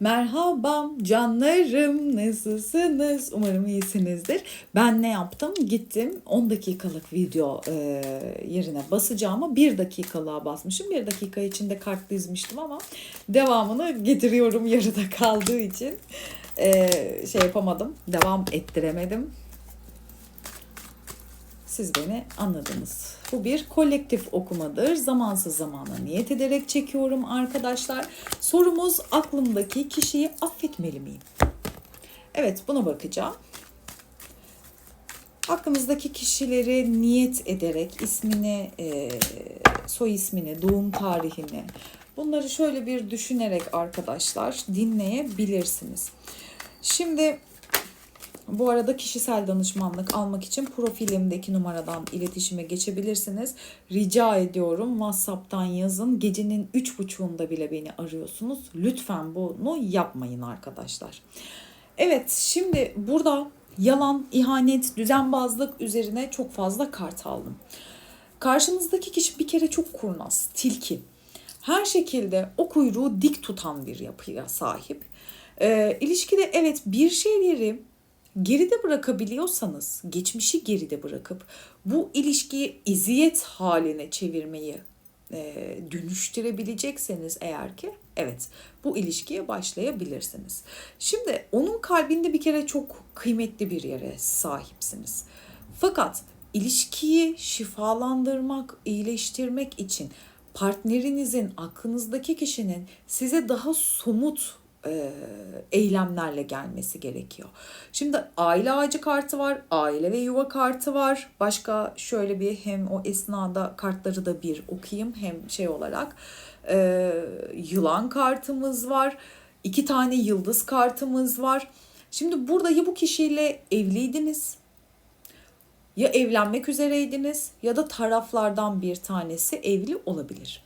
Merhaba canlarım nasılsınız? Umarım iyisinizdir. Ben ne yaptım? Gittim 10 dakikalık video e, yerine basacağıma 1 dakikalığa basmışım. 1 dakika içinde kart dizmiştim ama devamını getiriyorum yarıda kaldığı için e, şey yapamadım. Devam ettiremedim. Siz beni anladınız. Bu bir kolektif okumadır. Zamansız zamana niyet ederek çekiyorum arkadaşlar. Sorumuz aklımdaki kişiyi affetmeli miyim? Evet buna bakacağım. Aklımızdaki kişileri niyet ederek ismini, e, soy ismini, doğum tarihini bunları şöyle bir düşünerek arkadaşlar dinleyebilirsiniz. Şimdi bu arada kişisel danışmanlık almak için profilimdeki numaradan iletişime geçebilirsiniz. Rica ediyorum WhatsApp'tan yazın. Gecenin 3.30'unda bile beni arıyorsunuz. Lütfen bunu yapmayın arkadaşlar. Evet şimdi burada yalan, ihanet, düzenbazlık üzerine çok fazla kart aldım. Karşınızdaki kişi bir kere çok kurnaz, tilki. Her şekilde o kuyruğu dik tutan bir yapıya sahip. Ee, ilişkide evet bir şeyleri geride bırakabiliyorsanız, geçmişi geride bırakıp bu ilişkiyi eziyet haline çevirmeyi e, dönüştürebilecekseniz eğer ki evet bu ilişkiye başlayabilirsiniz. Şimdi onun kalbinde bir kere çok kıymetli bir yere sahipsiniz. Fakat ilişkiyi şifalandırmak, iyileştirmek için partnerinizin, aklınızdaki kişinin size daha somut e, eylemlerle gelmesi gerekiyor. Şimdi aile ağacı kartı var, aile ve yuva kartı var. Başka şöyle bir hem o esnada kartları da bir okuyayım hem şey olarak e, yılan kartımız var. iki tane yıldız kartımız var. Şimdi burada ya bu kişiyle evliydiniz ya evlenmek üzereydiniz ya da taraflardan bir tanesi evli olabilir.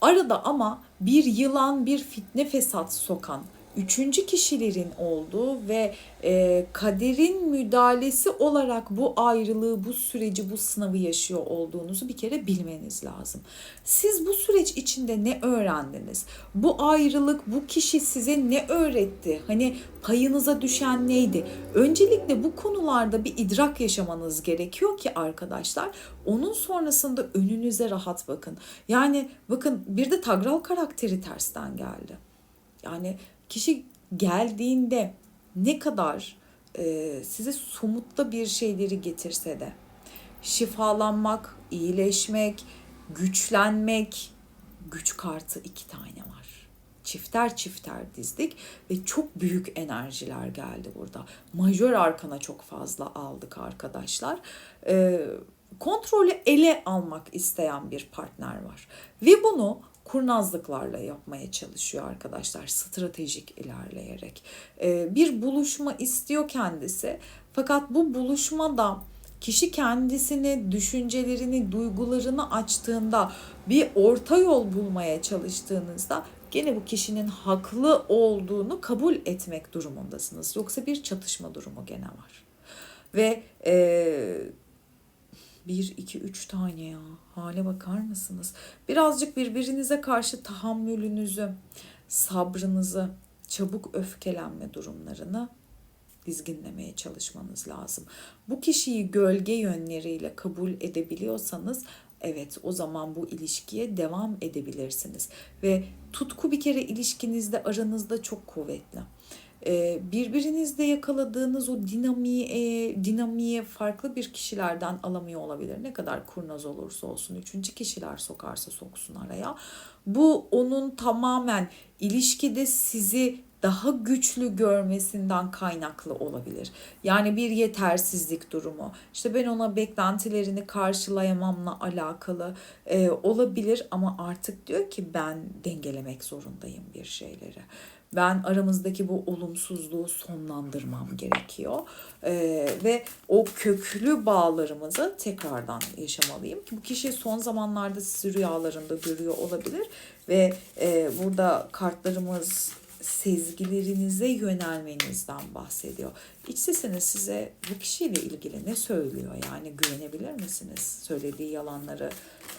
Arada ama bir yılan, bir fitne fesat sokan üçüncü kişilerin olduğu ve e, kaderin müdahalesi olarak bu ayrılığı, bu süreci, bu sınavı yaşıyor olduğunuzu bir kere bilmeniz lazım. Siz bu süreç içinde ne öğrendiniz? Bu ayrılık, bu kişi size ne öğretti? Hani payınıza düşen neydi? Öncelikle bu konularda bir idrak yaşamanız gerekiyor ki arkadaşlar. Onun sonrasında önünüze rahat bakın. Yani bakın bir de Tagral karakteri tersten geldi. Yani kişi geldiğinde ne kadar e, size somutta bir şeyleri getirse de şifalanmak, iyileşmek, güçlenmek, güç kartı iki tane var. Çifter çifter dizdik ve çok büyük enerjiler geldi burada. Majör arkana çok fazla aldık arkadaşlar. E, kontrolü ele almak isteyen bir partner var. Ve bunu kurnazlıklarla yapmaya çalışıyor arkadaşlar stratejik ilerleyerek. Ee, bir buluşma istiyor kendisi fakat bu buluşmada kişi kendisini, düşüncelerini, duygularını açtığında bir orta yol bulmaya çalıştığınızda gene bu kişinin haklı olduğunu kabul etmek durumundasınız. Yoksa bir çatışma durumu gene var. Ve e, bir, iki, üç tane ya. Hale bakar mısınız? Birazcık birbirinize karşı tahammülünüzü, sabrınızı, çabuk öfkelenme durumlarını dizginlemeye çalışmanız lazım. Bu kişiyi gölge yönleriyle kabul edebiliyorsanız evet o zaman bu ilişkiye devam edebilirsiniz. Ve tutku bir kere ilişkinizde aranızda çok kuvvetli birbirinizde yakaladığınız o dinamiği, e, dinamiği farklı bir kişilerden alamıyor olabilir. Ne kadar kurnaz olursa olsun, üçüncü kişiler sokarsa soksun araya. Bu onun tamamen ilişkide sizi daha güçlü görmesinden kaynaklı olabilir. Yani bir yetersizlik durumu. İşte ben ona beklentilerini karşılayamamla alakalı e, olabilir ama artık diyor ki ben dengelemek zorundayım bir şeyleri ben aramızdaki bu olumsuzluğu sonlandırmam gerekiyor. Ee, ve o köklü bağlarımızı tekrardan yaşamalıyım. Bu kişi son zamanlarda sizi rüyalarında görüyor olabilir. Ve e, burada kartlarımız sezgilerinize yönelmenizden bahsediyor. İç sesiniz size bu kişiyle ilgili ne söylüyor? Yani güvenebilir misiniz? Söylediği yalanları,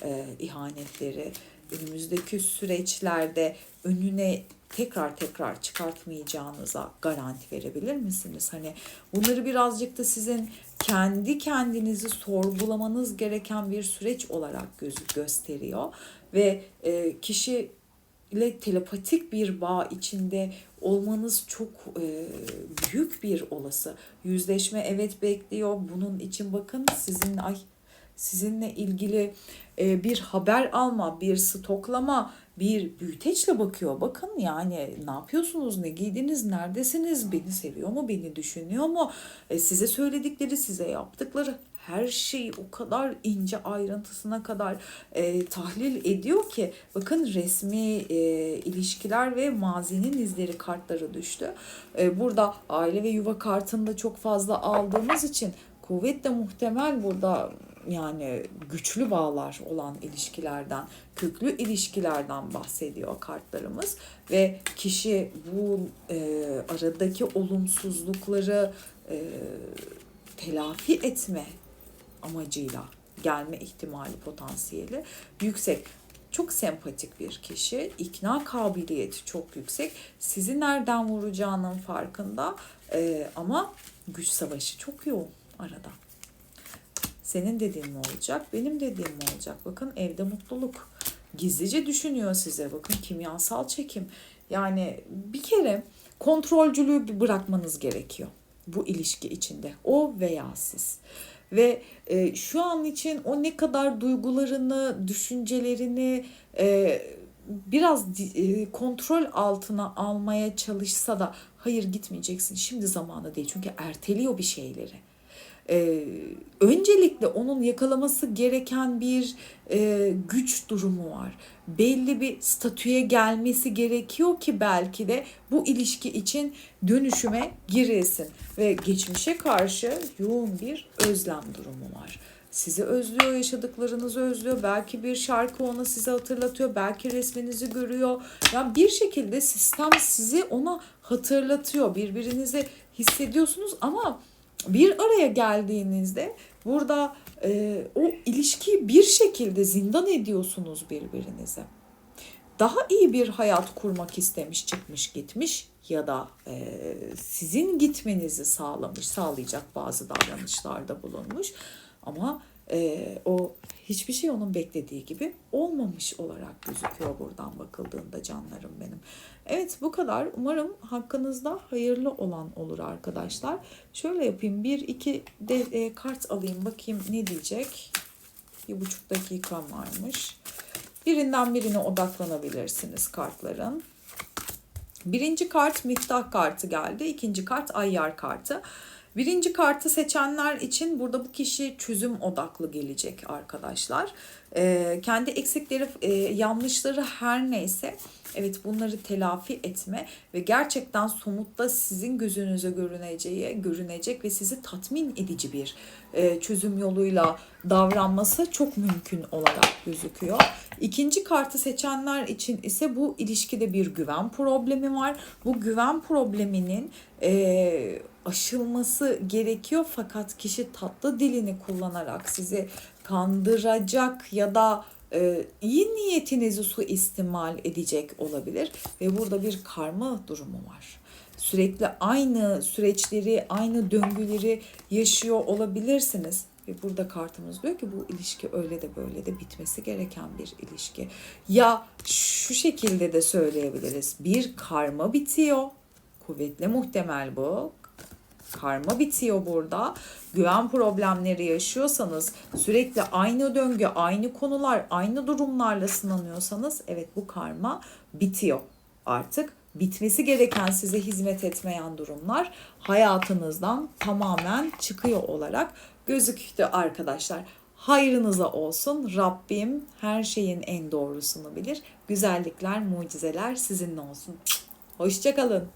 e, ihanetleri, önümüzdeki süreçlerde önüne tekrar tekrar çıkartmayacağınıza garanti verebilir misiniz? Hani bunları birazcık da sizin kendi kendinizi sorgulamanız gereken bir süreç olarak gözü gösteriyor ve e, kişi ile telepatik bir bağ içinde olmanız çok e, büyük bir olası. Yüzleşme evet bekliyor. Bunun için bakın sizin ay sizinle ilgili e, bir haber alma, bir stoklama, bir büyüteçle bakıyor. Bakın yani ne yapıyorsunuz, ne giydiniz, neredesiniz, beni seviyor mu, beni düşünüyor mu, e, size söyledikleri, size yaptıkları her şeyi o kadar ince ayrıntısına kadar e, tahlil ediyor ki bakın resmi e, ilişkiler ve mazinin izleri kartları düştü. E, burada aile ve yuva kartını da çok fazla aldığımız için kuvvetle muhtemel burada yani güçlü bağlar olan ilişkilerden, köklü ilişkilerden bahsediyor kartlarımız ve kişi bu e, aradaki olumsuzlukları e, telafi etme amacıyla gelme ihtimali potansiyeli yüksek. Çok sempatik bir kişi, ikna kabiliyeti çok yüksek. Sizi nereden vuracağının farkında e, ama güç savaşı çok yoğun arada. Senin dediğin mi olacak, benim dediğim mi olacak? Bakın evde mutluluk. Gizlice düşünüyor size. Bakın kimyasal çekim. Yani bir kere kontrolcülüğü bırakmanız gerekiyor bu ilişki içinde. O veya siz. Ve e, şu an için o ne kadar duygularını, düşüncelerini e, biraz e, kontrol altına almaya çalışsa da hayır gitmeyeceksin. Şimdi zamanı değil. Çünkü erteliyor bir şeyleri. Ee, öncelikle onun yakalaması gereken bir e, güç durumu var. Belli bir statüye gelmesi gerekiyor ki belki de bu ilişki için dönüşüme girilsin. Ve geçmişe karşı yoğun bir özlem durumu var. Sizi özlüyor, yaşadıklarınızı özlüyor. Belki bir şarkı ona size hatırlatıyor. Belki resminizi görüyor. Yani bir şekilde sistem sizi ona hatırlatıyor. Birbirinizi hissediyorsunuz ama bir araya geldiğinizde burada e, o ilişkiyi bir şekilde zindan ediyorsunuz birbirinize. Daha iyi bir hayat kurmak istemiş, çıkmış, gitmiş ya da e, sizin gitmenizi sağlamış, sağlayacak bazı davranışlarda bulunmuş. Ama e, o hiçbir şey onun beklediği gibi olmamış olarak gözüküyor buradan bakıldığında canlarım benim. Evet bu kadar. Umarım hakkınızda hayırlı olan olur arkadaşlar. Şöyle yapayım. Bir iki de e, kart alayım. Bakayım ne diyecek. Bir buçuk dakika varmış. Birinden birine odaklanabilirsiniz kartların. Birinci kart miftah kartı geldi. İkinci kart ayyar kartı. Birinci kartı seçenler için burada bu kişi çözüm odaklı gelecek arkadaşlar. Ee, kendi eksikleri, e, yanlışları her neyse evet bunları telafi etme ve gerçekten somutta sizin gözünüze görüneceği, görünecek ve sizi tatmin edici bir e, çözüm yoluyla davranması çok mümkün olarak gözüküyor. İkinci kartı seçenler için ise bu ilişkide bir güven problemi var. Bu güven probleminin e, aşılması gerekiyor fakat kişi tatlı dilini kullanarak sizi kandıracak ya da e, iyi niyetinizi suistimal edecek olabilir ve burada bir karma durumu var. Sürekli aynı süreçleri, aynı döngüleri yaşıyor olabilirsiniz. Ve burada kartımız diyor ki bu ilişki öyle de böyle de bitmesi gereken bir ilişki. Ya şu şekilde de söyleyebiliriz. Bir karma bitiyor. Kuvvetle muhtemel bu karma bitiyor burada. Güven problemleri yaşıyorsanız, sürekli aynı döngü, aynı konular, aynı durumlarla sınanıyorsanız evet bu karma bitiyor artık. Bitmesi gereken size hizmet etmeyen durumlar hayatınızdan tamamen çıkıyor olarak gözüktü arkadaşlar. Hayrınıza olsun. Rabbim her şeyin en doğrusunu bilir. Güzellikler, mucizeler sizinle olsun. Hoşçakalın.